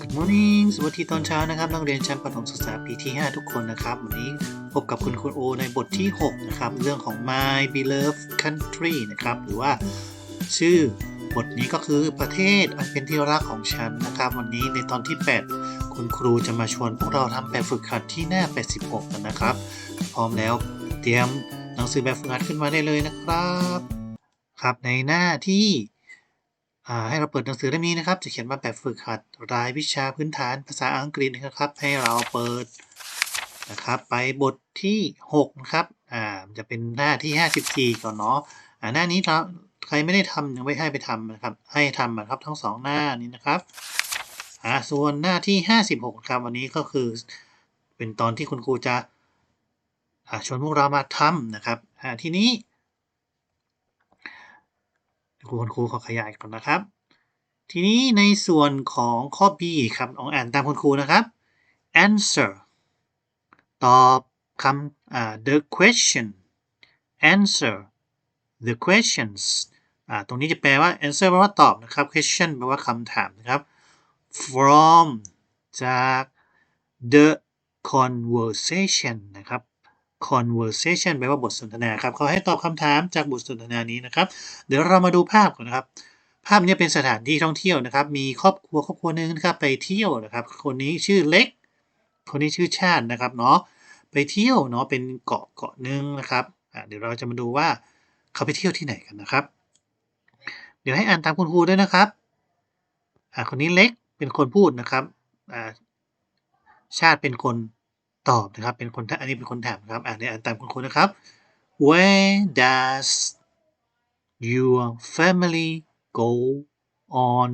Good morning สวัสดีตอนเช้านะครับ นักเรียนชั้นประถมศึกษาปีที่ 5 ทุกคนนะครับ วันนี้พบกับคุณคุณโอในบทที่ 6 นะครับ เรื่องของ My Beloved Country นะครับ หรือว่าชื่อบทนี้ก็คือประเทศอันเป็นที่รักของฉันนะครับ วันนี้ในตอนที่ 8 คุณครูจะมาชวนพวกเราทำแบบฝึกหัดที่หน้า 86 กันนะครับ พร้อมแล้วเตรียมหนังสือแบบฝึกหัดขึ้นมาได้เลยนะครับ ครับในหน้าที่ ให้เราเปิดหนังสือเล่มนี้นะครับ จะเขียนมาแบบฝึกหัดรายวิชาพื้นฐานภาษาอังกฤษนะครับ ให้เราเปิดนะครับ ไปบทที่6นะครับอ่าจะเป็นหน้าที่ 54 ก่อนเนาะอ่าหน้านี้เราใครไม่ได้ทำยังไม่ให้ไปทำนะครับ ให้ทำนะครับทั้งสองหน้านี้นะครับอ่าส่วนหน้าที่ 56 ครับ วันนี้ก็คือเป็นตอนที่คุณครูจะอ่าชวนพวกเรามาทำนะครับอ่าทีนี้ ครูคุณครูขอขยายก่อนนะครับ ทีนี้ในส่วนของข้อ B ครับลองอ่านตามคุณครูนะครับ answer ตอบคำอ่า the question answer the questions อ่าตรงนี้จะแปลว่า answer แปลว่าตอบนะครับ question แปลว่าคำถามนะครับ from จาก the conversation นะครับ conversation แปลว่าบทสนทนาครับเขาให้ตอบคำถามจากบทสนทนานี้นะครับ เดี๋ยวเรามาดูภาพก่อนนะครับ ภาพนี้เป็นสถานที่ท่องเที่ยวนะครับ มีครอบครัวครอบครัวหนึ่งนะครับไปเที่ยวนะครับ คนนี้ชื่อเล็ก คนนี้ชื่อชาตินะครับเนาะไปเที่ยวเนาะเป็นเกาะเกาะหนึ่งนะครับเดี๋ยวเราจะมาดูว่าเขาไปเที่ยวที่ไหนกันนะครับ เดี๋ยวให้อ่านตามคุณครูด้วยนะครับคนนี้เล็กเป็นคนพูดนะครับชาติเป็นคน ตอบนะครับเป็นคนอันนี้เป็นคนถามครับอ่านอ่านตามคุณครูนะครับ Where does your family go on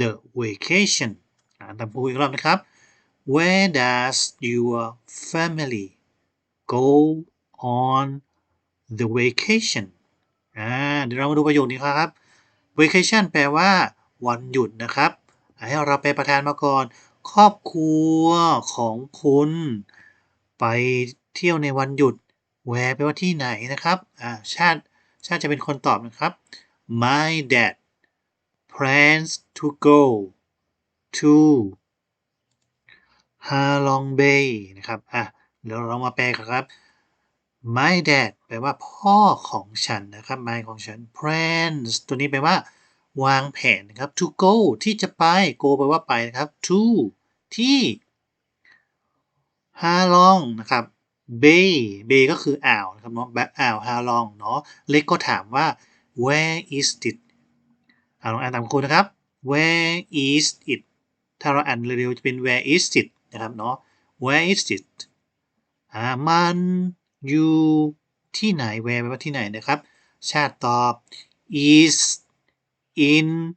the vacation อ่านตามครูอีกรอบนะครับ Where does your family go on the vacation อ่าเดี๋ยวเรามาดูประโยคนี้ครับ vacation แปลว่าวันหยุดนะครับ ให้เราไปประธานมาก่อน ครอบครัวของคุณไปเที่ยวในวันหยุด where แปลว่าที่ไหนนะครับอ่าชาติชาติจะเป็นคนตอบนะครับ My dad plans to go to Halong Bay นะครับอะเดี๋ยวเรามาแปลกันครับ My dad แปลว่าพ่อของฉันนะครับ my ของฉัน plans ตัวนี้แปลว่า วางแผนนะครับ to go ที่จะไป go แปลว่าไปนะครับ to ที่ Halong นะครับ Bay Bay ก็คืออ่าวนะครับเนาะแบบอ่าว Halong เนาะเล็กก็ถามว่า where is it อ่าลองอ่านตามครูนะครับ where is it ถ้าเราอ่านเร็วๆจะเป็น where is it นะครับเนาะ where is it อ่ามันอยู่ที่ไหน where แปลว่าที่ไหนนะครับ ชาติตอบ is in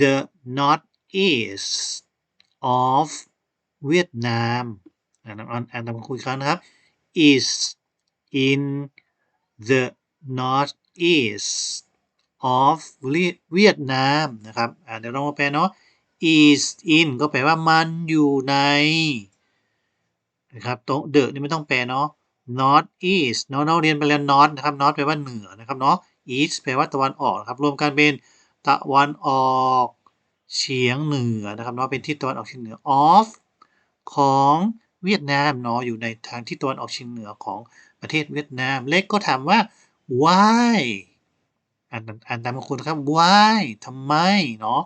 the northeast of เวียดนามอ่านอ่านอ่านตามคุยครั้งนะครับ is in the northeast of เวียดนามนะครับอ่าเดี๋ยวเรามาแปลเนาะ is in ก็แปลว่ามันอยู่ในนะครับตรง the นี่ไม่ต้องแปลเนาะ north east เนาะเราเรียนไปแล้ว north นะครับ north แปลว่าเหนือนะครับเนาะ east แปลว่าตะวันออกนะครับ รวมกันเป็น ตะวันออกเฉียงเหนือนะครับเนาะเป็นทิศตะวันออกเฉียงเหนือ of ของเวียดนามเนาะอยู่ในทางทิศตะวันออกเฉียงเหนือของประเทศเวียดนาม เล็กก็ถามว่า why อ่านอ่านตามคุณครับ why ทำไมเนาะ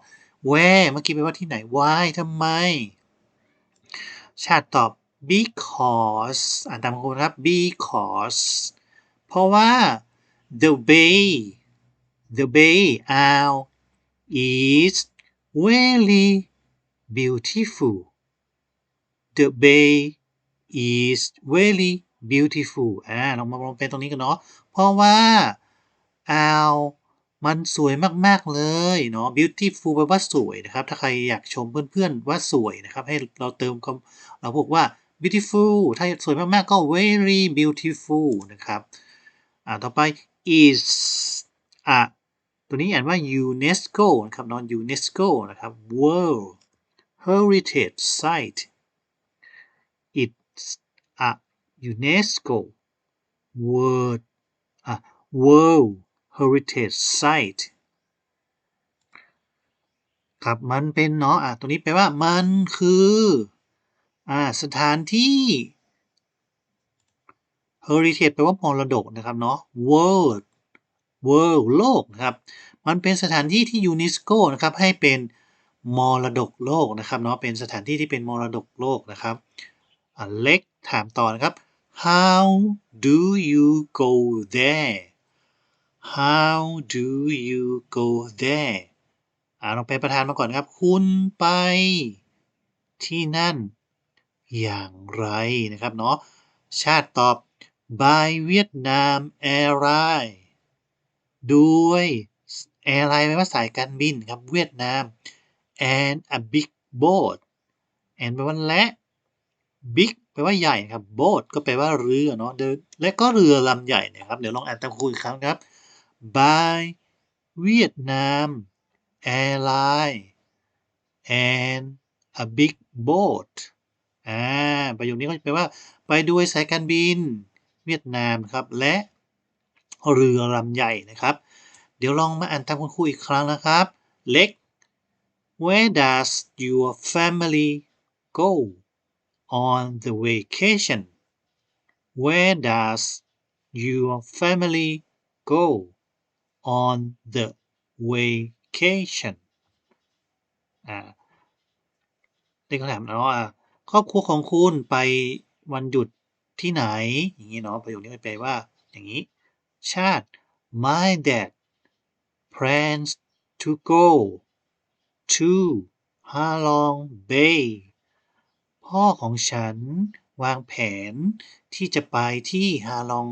where เมื่อกี้แปลว่าที่ไหน why ทำไม ชาติตอบ because อ่านตามคุณครับ because เพราะว่า the bay the bay อ่าว is very beautiful the bay is very beautiful อ่าเรามาลองเป็นตรงนี้กันเนาะ เพราะว่าอ่าวมันสวยมาก ๆ เลยเนาะ beautiful แปลว่าสวยนะครับ ถ้าใครอยากชมเพื่อน ๆ ว่าสวยนะครับ ให้เราเติมคำเราบอกว่า beautiful ถ้าสวยมาก ๆ ก็ very beautiful นะครับ อ่า ต่อไป is อะ ตัวนี้อ่านว่า UNESCO นะครับเนาะ UNESCO นะครับ World Heritage Site it's a UNESCO World อะ World Heritage Site ครับมันเป็นเนาะอะตรงนี้แปลว่ามันคืออ่าสถานที่ heritage แปลว่ามรดกนะครับเนาะ world world โลกนะครับ มันเป็นสถานที่ที่ยูเนสโกนะครับให้เป็นมรดกโลกนะครับเนาะเป็นสถานที่ที่เป็นมรดกโลกนะครับเล็กถามต่อนะครับ how do you go there how do you go there อ่าลองเป็นประธานมาก่อนครับ คุณไป ที่นั่น อย่างไรนะครับเนาะชาติตอบ by Vietnam Airlines ด้วยแอร์ไลน์แปลว่าสายการบินครับเวียดนาม and a big boat and แปลว่าและ big แปลว่าใหญ่ครับ boat ก็แปลว่าเรือเนาะเดินและก็เรือลำใหญ่นะครับ เดี๋ยวลองอ่านตามครูอีกครั้งครับ by Vietnam Airline and a big boat อ่าประโยคนี้ก็แปลว่า ไปด้วยสายการบิน เวียดนามครับ และ เรือลำใหญ่นะครับ เดี๋ยวลองมาอ่านตามคุณครูอีกครั้งนะครับ เล็ก Where does your family go on the vacation Where does your family go on the vacation อ่าเด็กก็ถามนะว่าครอบครัวของคุณไปวันหยุดที่ไหน อย่างนี้เนาะประโยคนี้แปลว่าอย่างนี้ ชาติ my dad plans to go to Halong Bay พ่อของฉันวางแผนที่จะไปที่ฮาลอง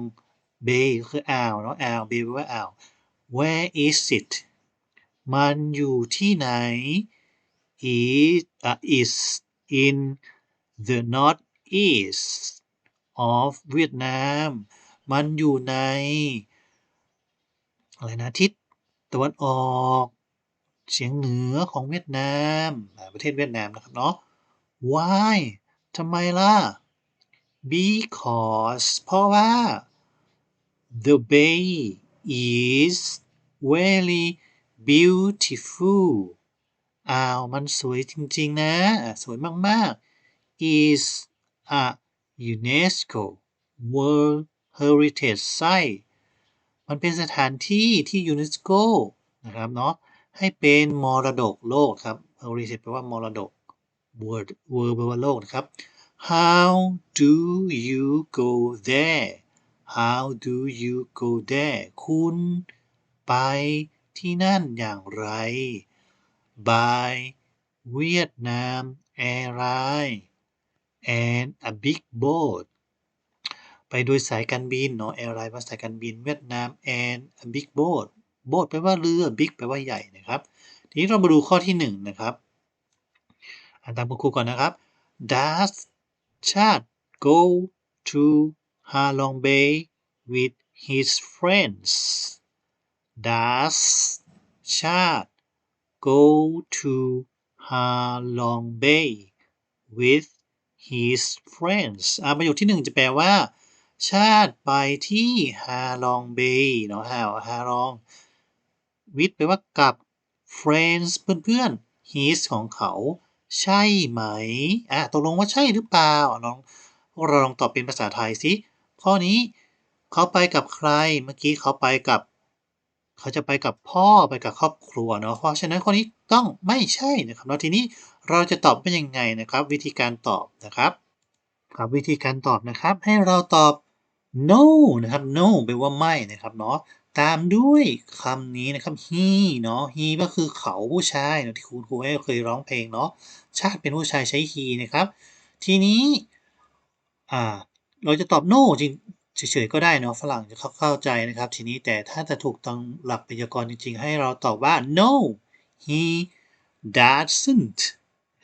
เบย์คืออ่าวเนาะอ่าวเบย์แปลว่าอ่าว where is it มันอยู่ที่ไหน it uh, is in the northeast of Vietnam มันอยู่ในอะไรนะทิศตะวันออกเฉียงเหนือของเวียดนามประเทศเวียดนามนะครับเนาะ why ทำไมล่ะ because เพราะว่า the bay is very beautiful อ้าว มันสวยจริง ๆ นะ สวยมาก ๆ is a UNESCO World Heritage Site มันเป็นสถานที่ที่ยูเนสโกนะครับเนาะให้เป็นมรดกโลกครับ Heritage แปลว่ามรดก World World แปลว่าโลกนะครับ How do you go there How do you go there คุณไปที่นั่นอย่างไร by Vietnam Airlines and a big boat ไปโดยสายการบินเนาะ Airline ว่าสายการบินเวียดนาม and a big boat boat แปลว่าเรือ big แปลว่าใหญ่นะครับ ทีนี้เรามาดูข้อที่หนึ่งนะครับอ่านตามคุณครูก่อนนะครับ Does ชาติ go to Ha Long Bay with his friends Does ชาติ go to Ha Long Bay with his friends อ่าประโยคที่หนึ่งจะแปลว่า ชาติไปที่ฮาลองเบย์เนาะฮาฮาลอง with แปลว่ากับ friends เพื่อนๆ his ของเขา ใช่ไหมอะตกลงว่าใช่หรือเปล่าลองเราลองตอบเป็นภาษาไทยสิข้อนี้เขาไปกับใครเมื่อกี้เขาไปกับ เขาจะไปกับพ่อไปกับครอบครัวเนาะเพราะฉะนั้นข้อนี้ต้องไม่ใช่นะครับแล้วทีนี้เราจะตอบเป็นยังไงนะครับ วิธีการตอบนะครับ ครับวิธีการตอบนะครับ ให้เราตอบ no นะครับ no แปลว่าไม่นะครับเนาะตามด้วยคำนี้นะครับ he เนาะ he ก็คือเขาผู้ชายเนาะที่คุณครูเคยร้องเพลงเนาะชาติเป็นผู้ชายใช้ he นะครับ ทีนี้อ่าเราจะตอบ no จริงเฉยๆก็ได้เนาะฝรั่งจะเข้าเข้าใจนะครับ ทีนี้แต่ถ้าจะถูกต้องหลักไวยากรณ์จริง ๆ ให้เราตอบว่า no he doesn't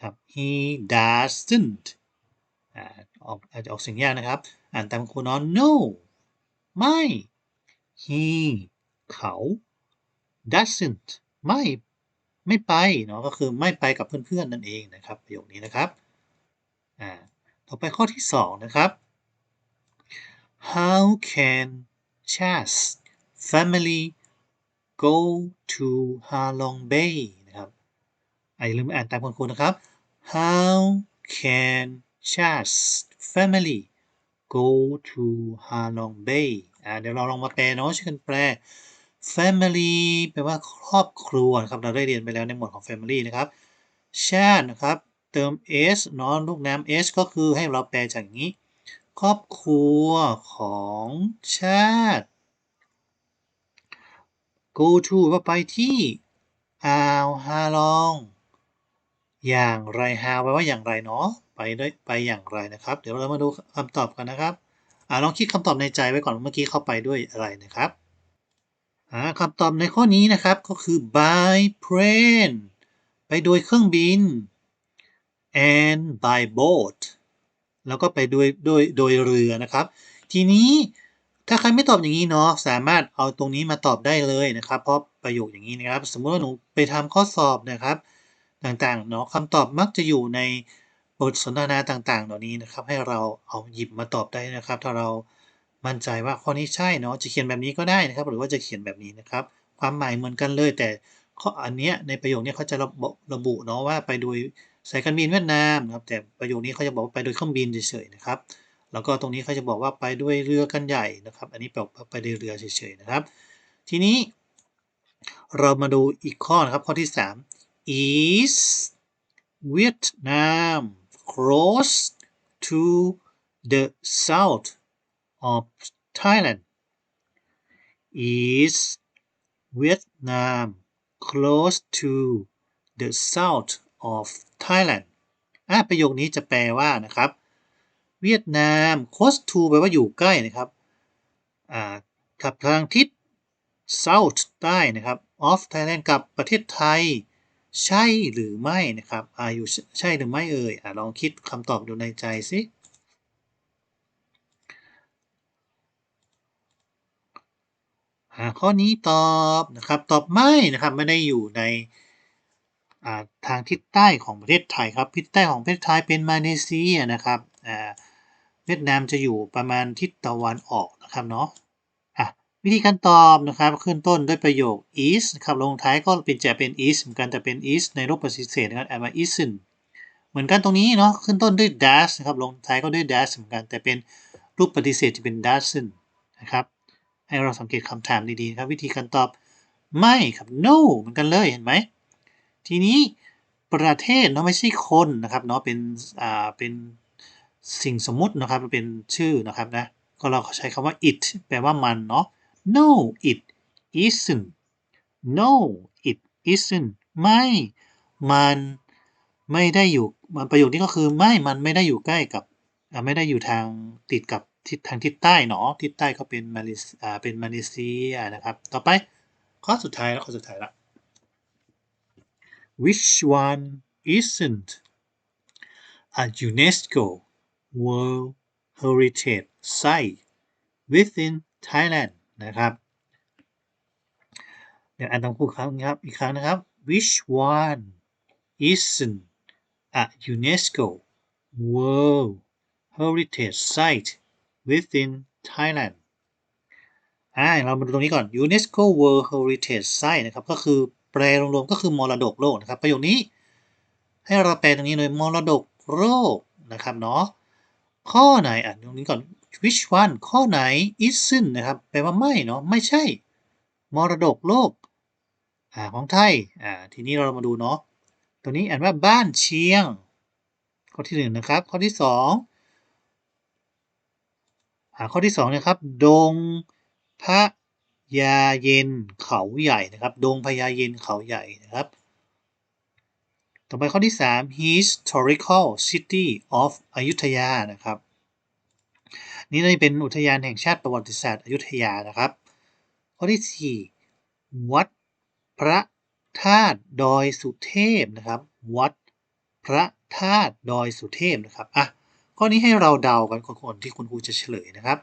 ครับ he doesn't ออกอาจจะออกเสียงยากนะครับ อ่านตามครูเนาะ no ไม่ he เขา doesn't ไม่ไม่ไปเนาะก็คือไม่ไปกับเพื่อนๆนั่นเองนะครับ ประโยคนี้นะครับอ่าต่อไปข้อที่สองนะครับ How can Chas family go to Ha Long Bay นะครับอย่าลืมอ่านตามคุณครูนะครับ How can chas family go to Halong Bay อ่าเดี๋ยวเราลองมาแปลเนาะช่วยกันแปล family แปลว่าครอบครัวนะครับเราได้เรียนไปแล้วในหมวดของ family นะครับ Chad นะครับ เติม s เนาะลูกน้ำ s ก็คือให้เราแปลจากนี้ ครอบครัวของชาติ go to ว่าไปที่อ่าวฮาลอง อย่างไรฮาแปลว่าอย่างไรเนาะไปด้วยไปอย่างไรนะครับ เดี๋ยวเรามาดูคำตอบกันนะครับอ่าลองคิดคำตอบในใจไว้ก่อนเมื่อกี้เข้าไปด้วยอะไรนะครับอ่าคำตอบในข้อนี้นะครับก็คือ by plane ไปโดยเครื่องบิน and by boat แล้วก็ไปโดยโดยโดยเรือนะครับ ทีนี้ถ้าใครไม่ตอบอย่างนี้เนาะสามารถเอาตรงนี้มาตอบได้เลยนะครับ เพราะประโยคอย่างนี้นะครับ สมมติว่าหนูไปทำข้อสอบนะครับ ต่างๆเนาะคำตอบมักจะอยู่ในบทสนทนาต่างๆ เหล่านี้นะครับ ให้เราเอาหยิบมาตอบได้นะครับ ถ้าเรามั่นใจว่าข้อนี้ใช่เนาะจะเขียนแบบนี้ก็ได้นะครับ หรือว่าจะเขียนแบบนี้นะครับ ความหมายเหมือนกันเลย แต่ข้ออันเนี้ยในประโยคนี้เขาจะระบุระบุเนาะว่าไปโดยสายการบินเวียดนามนะครับ แต่ประโยคนี้เขาจะบอกว่าไปโดยเครื่องบินเฉยๆนะครับ แล้วก็ตรงนี้เขาจะบอกว่าไปด้วยเรือกันใหญ่นะครับ อันนี้แปลว่าไปด้วยเรือเฉยๆนะครับ ทีนี้ เรามาดูอีกข้อนะครับ ข้อที่ 3 is Vietnam close to the south of Thailand is Vietnam close to the south of Thailand อะประโยคนี้จะแปลว่านะครับ เวียดนาม close to แปลว่าอยู่ใกล้นะครับอ่ากับทางทิศ south ใต้นะครับ of Thailand กับประเทศไทย ใช่หรือไม่นะครับอาอยู่ใช่หรือไม่เอ่ยอลองคิดคำตอบดูในใจสิอ่าข้อนี้ตอบนะครับ ตอบไม่นะครับ ไม่ได้อยู่ในอ่าทางทิศใต้ของประเทศไทยครับทิศใต้ของประเทศไทยเป็นมาเลเซียนะครับอ่าเวียดนามจะอยู่ประมาณทิศตะวันออกนะครับเนาะ วิธีการตอบนะครับขึ้นต้นด้วยประโยค is นะครับลงท้ายก็เป็นจะเป็น is เหมือนกันแต่เป็น is ในรูปปฏิเสธนะครับอ่านว่า isn't เหมือนกันตรงนี้เนาะขึ้นต้นด้วย does นะครับลงท้ายก็ด้วย does เหมือนกันแต่เป็นรูปปฏิเสธจะเป็น doesn't นะครับให้เราสังเกตคำถามดีๆครับวิธีการตอบไม่ครับ no เหมือนกันเลยเห็นไหมทีนี้ประเทศเนาะไม่ใช่คนนะครับเนาะเป็นอ่าเป็นสิ่งสมมุตินะครับเป็นชื่อนะครับนะก็เราใช้คำว่า it แปลว่ามันเนาะ no it isn't no it isn't ไม่ มันไม่ได้อยู่มันประโยคนี้ก็คือไม่มันไม่ได้อยู่ใกล้กับไม่ได้อยู่ทางติดกับทิศทางทิศใต้เนาะทิศใต้ก็เป็นมาเลเซียเป็นมาเลเซียนะครับ ต่อไปข้อสุดท้ายแล้วข้อสุดท้ายละ Which one isn't a UNESCO World Heritage Site within Thailand นะครับเดี๋ยวอ่านตามครูครับครับอีกครั้งนะครับ Which one isn't a UNESCO World Heritage Site within Thailand อ่าเรามาดูตรงนี้ก่อน UNESCO World Heritage Site นะครับ ก็คือแปลรวมๆก็คือมรดกโลกนะครับ ประโยคนี้ให้เราแปลตรงนี้เลยมรดกโลกนะครับเนาะข้อไหนอ่านตรงนี้ก่อน which one ข้อไหน isn't นะครับ แปลว่าไม่เนาะ ไม่ใช่ มรดกโลกอของไทย อ่า ทีนี้เรามาดูเนาะ ตัวนี้อ่านว่าบ้านเชียง ข้อที่หนึ่งนะครับ ข้อที่สองอ่าข้อที่สองนะครับ ดงพระยาเย็นเขาใหญ่นะครับ ดงพญาเย็นเขาใหญ่นะครับ ต่อไปข้อที่ 3 historical city of อยุธยานะครับ นี่น่าจะเป็นอุทยานแห่งชาติประวัติศาสตร์อยุธยานะครับ ข้อที่ 4 วัดพระธาตุดอยสุเทพนะครับ วัดพระธาตุดอยสุเทพนะครับอะข้อนี้ให้เราเดากันคนๆที่คุณครูจะเฉลยนะครับ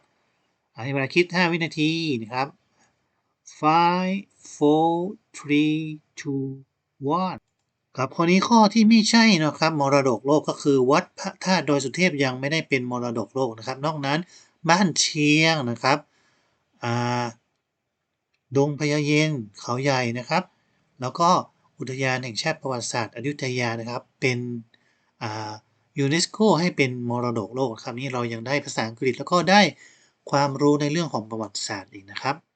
ให้เวลาคิด 5 วินาทีนะครับ five four three two one ครับข้อนี้ข้อที่ไม่ใช่นะครับมรดกโลกก็คือวัดพระธาตุดอยสุเทพยังไม่ได้เป็นมรดกโลกนะครับ นอกนั้นบ้านเชียงนะครับดงพญาเย็นเขาใหญ่นะครับ แล้วก็อุทยานแห่งชาติประวัติศาสตร์อยุธยานะครับ เป็นอ่ายูเนสโกให้เป็นมรดกโลกคำนี้เรายังได้ภาษาอังกฤษแล้วก็ได้ความรู้ในเรื่องของประวัติศาสตร์อีกนะครับ